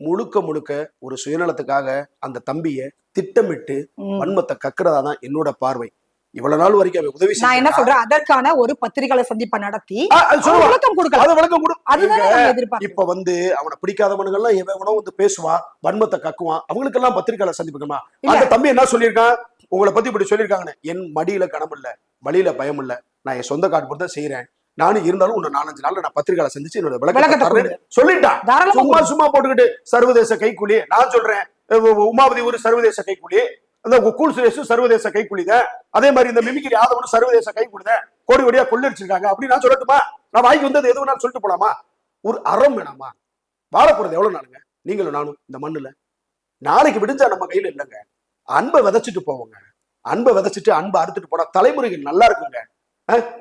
முழுக்க முழுக்க ஒரு சுயநலத்துக்காக அந்த தம்பிய திட்டமிட்டு. வன்மத்தை கக்குறதா தான் என்னோட பார்வை. இவ்வளவு நாள் வரைக்கும் உதவி நான் என்ன. சொல்றேன்? அதற்கான ஒரு பத்திரிகையாளர் சந்திப்பை நடத்தி. விளக்கம் கொடுக்கலாம் அது விளக்கம் கொடு. இப்ப வந்து அவனை பிடிக்காதவனுங்கெல்லாம் எவன் எவனோ வந்து பேசுவான் வன்மத்தை கக்குவான். அவங்களுக்கெல்லாம் பத்திரிக்கையாளர் சந்திப்புக்கமா இல்ல. அந்த தம்பி என்ன சொல்லியிருக்கான்? உங்களை பத்தி இப்படி சொல்லியிருக்காங்கன்னு என் மடியில இல்ல வழியில பயம் இல்ல நான் என் சொந்த காட்டு தான் செய்யறேன் நானும் இருந்தாலும் உன்னை நாலஞ்சு நாள்ல நான் பத்திரிக்கையாளர் சந்திச்சு என்னோட விளக்கத்தை சொல்லிட்டான். சும்மா சும்மா போட்டுக்கிட்டு சர்வதேச கைக்கூலி நான் சொல்றேன். அஹ் உ- உமாவதி ஒரு சர்வதேச கைக்கூலி. அந்த கூல் சுரேஷும் சர்வதேச கைக்கூலிதான் அதே மாதிரி இந்த மிமிக்கிரி ஆதவனும் சர்வதேச கைக்கூலிதான் கோடி கோடியா கொள்ளடிச்சிருக்காங்க. அப்படி நான் சொல்லட்டுமா? நான் வாங்கி வந்தது எது வேணாலும் சொல்லிட்டு போலாமா? ஒரு அறம் வேணாமா? வாழ போறது எவ்வளவு நாளுங்க? நீங்களும் நானும் இந்த மண்ணுல. நாளைக்கு விடிஞ்சா நம்ம கையில இல்லைங்க. அன்பை விதைச்சிட்டு போவோங்க. அன்பை விதைச்சிட்டு அன்பை அறுத்துட்டு போனா தலைமுறைகள் நல்லா இருக்குங்க.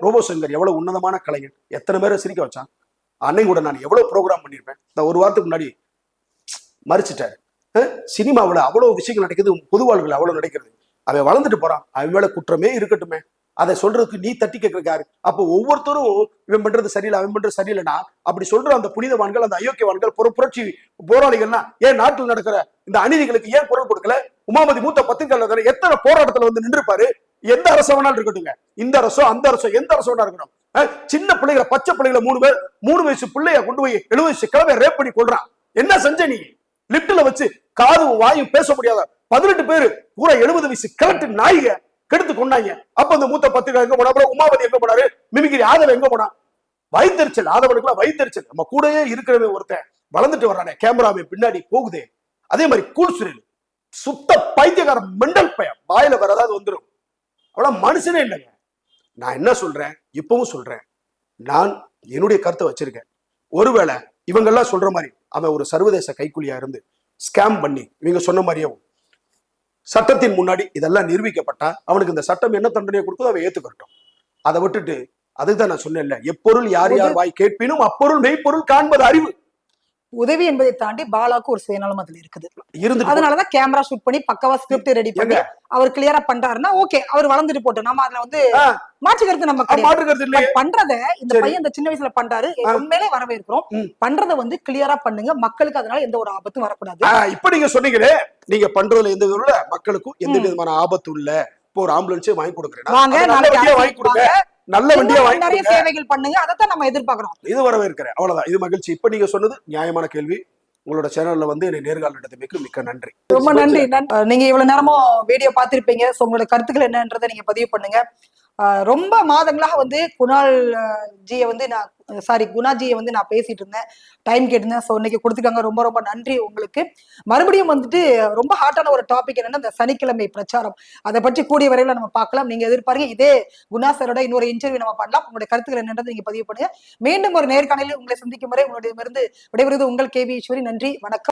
ரோபோ சங்கர் எவ்வளவு உன்னதமான கலைஞர். எத்தனை பேரை சிரிக்க வச்சான்? அன்னை கூட நான் எவ்வளவு ப்ரோக்ராம் பண்ணியிருப்பேன். இந்த ஒரு வாரத்துக்கு முன்னாடி மறிச்சிட்டாரு. சினிமாவில் சினிமாவுல அவ்வளவு விஷயங்கள் நடக்குது பொது வாழ்வில் அவ்வளவு நடக்கிறது. அவன் வளர்ந்துட்டு போறான். அவன் மேல குற்றமே இருக்கட்டுமே. அதை சொல்றதுக்கு நீ தட்டி கேட்கிறாரு அப்போ ஒவ்வொருத்தரும் இவன் பண்றது சரியில்லை அவன் பண்றது சரியில்லைனா அப்படி சொல்ற அந்த புனிதவான்கள் அந்த அயோக்கியவான்கள் புற புரட்சி போராளிகள்னா ஏன் நாட்டில் நடக்கிற இந்த அநீதிகளுக்கு ஏன் குரல் கொடுக்கல? உமாமதி மூத்த பத்திரிகையாளர் எத்தனை போராட்டத்துல வந்து நின்றுப்பாரு எந்த அரசு வேணாலும் இருக்கட்டுங்க. இந்த அரசோ அந்த அரசோ எந்த அரசு வேணா இருக்கட்டும். சின்ன பிள்ளைகளை பச்சை பிள்ளைகளை மூணு பேர் மூணு வயசு பிள்ளைய கொண்டு போய் எழுபது வயசு கிழமை ரேப் பண்ணி கொள்றான் என்ன செஞ்ச நீ? லிப்ட்ல வச்சு காதும் வாயும் பேச முடியாத பதினெட்டு பேரு பூரா எழுபது வயசு கிழட்டு நாய்க கெடுத்து கொண்டாங்க. அப்ப அந்த மூத்த பத்திரிகை எங்க போனா அப்புறம் உமாபதி எங்க போனாரு? மிமிகிரி ஆதவ எங்க போனா? வயித்தெரிச்சல் ஆதவனுக்குலாம் வயித்தெரிச்சல் நம்ம கூடயே இருக்கிறவே ஒருத்தன் வளர்ந்துட்டு வர்றானே. கேமராமே பின்னாடி போகுது. அதே மாதிரி கூல் சுத்த பைத்தியக்கார மெண்டல் பையன் வாயில வேற ஏதாவது வந்துடும் அவ்வளவு மனுஷனே இல்லைங்க. நான் என்ன சொல்றேன்? இப்பவும் சொல்றேன். நான் என்னுடைய கருத்தை வச்சிருக்கேன். ஒருவேளை இவங்கெல்லாம் சொல்ற மாதிரி அவன் ஒரு சர்வதேச கைக்குலியா இருந்து ஸ்கேம் பண்ணி இவங்க சொன்ன மாதிரியும் சட்டத்தின் முன்னாடி இதெல்லாம் நிரூபிக்கப்பட்டா அவனுக்கு இந்த சட்டம் என்ன தண்டனையை கொடுக்குதோ அவன் ஏத்துக்கட்டும். அதை விட்டுட்டு அதுதான் நான் சொன்னேன்ல எப்பொருள் யார் யார் வாய் கேட்பினும் அப்பொருள் மெய்ப்பொருள் காண்பது அறிவு. உதவி என்பதை தாண்டி பாலாக்கு ஒரு சுயநலம் அதுல இருக்குது அதனாலதான் கேமரா ஷூட் பண்ணி பக்கவா ஸ்கிரிப்ட் ரெடி பண்ணி? அவர் கிளியரா பண்றாருன்னா ஓகே அவர் வளர்ந்துட்டு போட்டோம் நம்ம அதுல வந்து. மாற்று கருத்து நம்ம இல்லையே But பண்றத இந்த. பையன் இந்த சின்ன வயசுல பண்றாரு. உண்மையிலே வரவேற்கிறோம். பண்றத வந்து கிளியரா பண்ணுங்க மக்களுக்கு அதனால எந்த ஒரு ஆபத்தும் வரக்கூடாது இப்ப நீங்க சொன்னீங்களே நீங்க பண்றதுல எந்த விதம் மக்களுக்கும் எந்த. விதமான ஆபத்து இல்ல இப்போ ஒரு ஆம்புலன்ஸே வாங்கி கொடுக்குறேன் வாங்க கொடுங்க. நல்ல வண்டியா நிறைய சேவைகள் பண்ணுங்க. அதைத்தான் நம்ம எதிர்பார்க்கிறோம். இது வரவேற்கிறேன். அவ்வளவுதான். இது மகிழ்ச்சி. இப்ப நீங்க சொன்னது நியாயமான கேள்வி. உங்களோட சேனல்ல வந்து என்னை நேர்காணல் நடத்தமைக்கு மிக்க நன்றி. ரொம்ப நன்றி. நீங்க இவ்வளவு நேரமும் வீடியோ பார்த்திருப்பீங்க. சோ உங்களோட கருத்துக்கள் என்னன்றதை நீங்க பதிவு பண்ணுங்க. ரொம்ப மாதங்களாக வந்து குணால் ஜியை வந்து நான் சாரி குணாஜியை வந்து நான் பேசிட்டு இருந்தேன். டைம் கேட்டிருந்தேன். ஸோ இன்னைக்கு கொடுத்துருக்காங்க. ரொம்ப ரொம்ப நன்றி உங்களுக்கு. மறுபடியும் வந்துட்டு ரொம்ப ஹாட்டான ஒரு டாபிக் என்னன்னா இந்த சனிக்கிழமை பிரச்சாரம். அதை பற்றி கூடிய வரையில் நம்ம பார்க்கலாம். நீங்க எதிர்பாருங்க இதே குணா சாரோட இன்னொரு இன்டர்வியூ நம்ம பண்ணலாம். உங்களுடைய கருத்துக்கள் என்னன்றது நீங்க பதிவு பண்ணுங்க. மீண்டும் ஒரு நேர்காணலில் உங்களை சந்திக்கும் வரை உங்களிடமிருந்து விடைபெறுவது உங்கள் கேவி ஈஸ்வரி. நன்றி. வணக்கம்.